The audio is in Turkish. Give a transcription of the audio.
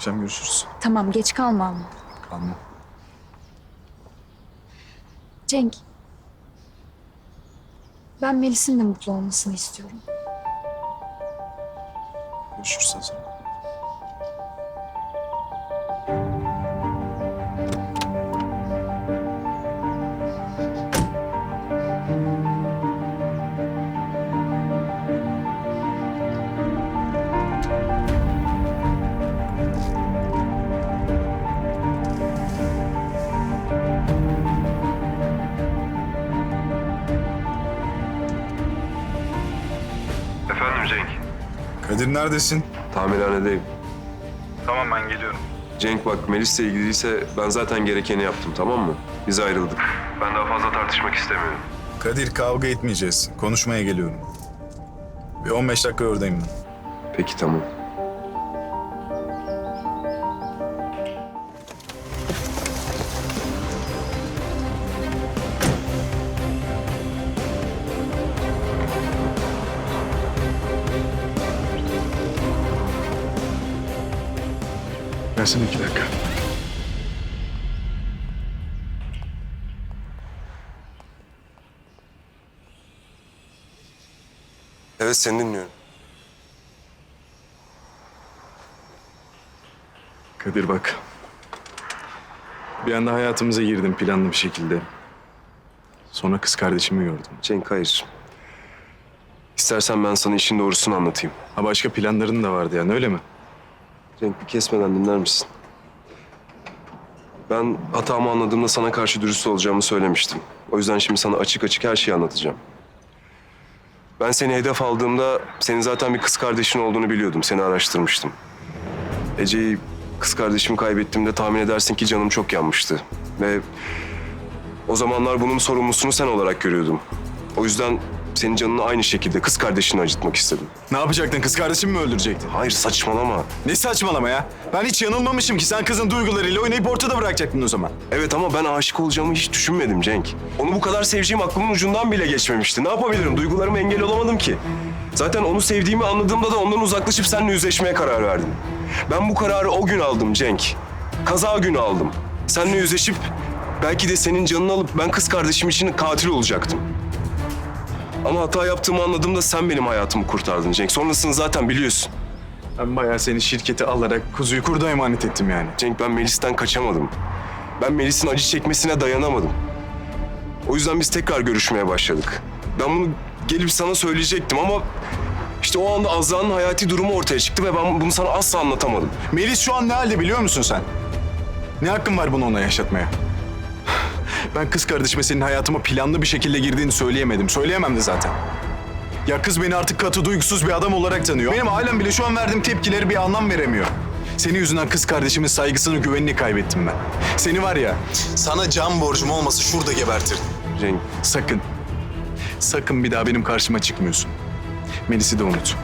Akşam görüşürüz. Tamam geç kalma ama. Kalma. Cenk. Ben Melis'in de mutlu olmasını istiyorum. Görüşürüz Hazal. Efendim Cenk. Kadir neredesin? Tamirhanedeyim. Tamam ben geliyorum. Cenk bak Melis'le ilgiliyse ben zaten gerekeni yaptım tamam mı? Biz ayrıldık. Ben daha fazla tartışmak istemiyorum. Kadir kavga etmeyeceğiz. Konuşmaya geliyorum. Bir 15 dakika oradayım ben. Peki tamam. Versene iki dakika. Evet seni dinliyorum. Kadir bak. Bir anda hayatımıza girdim planlı bir şekilde. Sonra kız kardeşimi gördüm. Cenk hayır. İstersen ben sana işin doğrusunu anlatayım. Ha başka planların da vardı yani öyle mi? Cenk bir kesmeden dinler misin? Ben hatamı anladığımda sana karşı dürüst olacağımı söylemiştim. O yüzden şimdi sana açık açık her şeyi anlatacağım. Ben seni hedef aldığımda senin zaten bir kız kardeşin olduğunu biliyordum. Seni araştırmıştım. Ece'yi kız kardeşimi kaybettiğimde tahmin edersin ki canım çok yanmıştı. Ve o zamanlar bunun sorumlusunu sen olarak görüyordum. O yüzden senin canını aynı şekilde kız kardeşini acıtmak istedim. Ne yapacaktın? Kız kardeşimi mi öldürecektin? Hayır saçmalama. Ne saçmalama ya? Ben hiç yanılmamışım ki. Sen kızın duygularıyla oynayıp ortada bırakacaktın o zaman. Evet ama ben aşık olacağımı hiç düşünmedim Cenk. Onu bu kadar seveceğim aklımın ucundan bile geçmemişti. Ne yapabilirim? Duygularıma engel olamadım ki. Zaten onu sevdiğimi anladığımda da ondan uzaklaşıp seninle yüzleşmeye karar verdim. Ben bu kararı o gün aldım Cenk. Kaza günü aldım. Seninle yüzleşip belki de senin canını alıp ben kız kardeşim için katil olacaktım. Ama hata yaptığımı anladığımda sen benim hayatımı kurtardın Cenk. Sonrasını zaten biliyorsun. Ben bayağı seni şirkete alarak kuzuyu kurda emanet ettim yani. Cenk ben Melis'ten kaçamadım. Ben Melis'in acı çekmesine dayanamadım. O yüzden biz tekrar görüşmeye başladık. Ben bunu gelip sana söyleyecektim ama... işte o anda Azra'nın hayati durumu ortaya çıktı ve ben bunu sana asla anlatamadım. Melis şu an ne halde biliyor musun sen? Ne hakkın var bunu ona yaşatmaya? Ben kız kardeşime senin hayatıma planlı bir şekilde girdiğini söyleyemedim. Söyleyemem de zaten. Ya kız beni artık katı duygusuz bir adam olarak tanıyor. Benim ailem bile şu an verdiğim tepkileri bir anlam veremiyor. Senin yüzünden kız kardeşimin saygısını, güvenini kaybettim ben. Seni var ya, sana can borcum olmasa şurada gebertirdim. Cenk Sakın, sakın bir daha benim karşıma çıkmıyorsun. Melis'i de unut.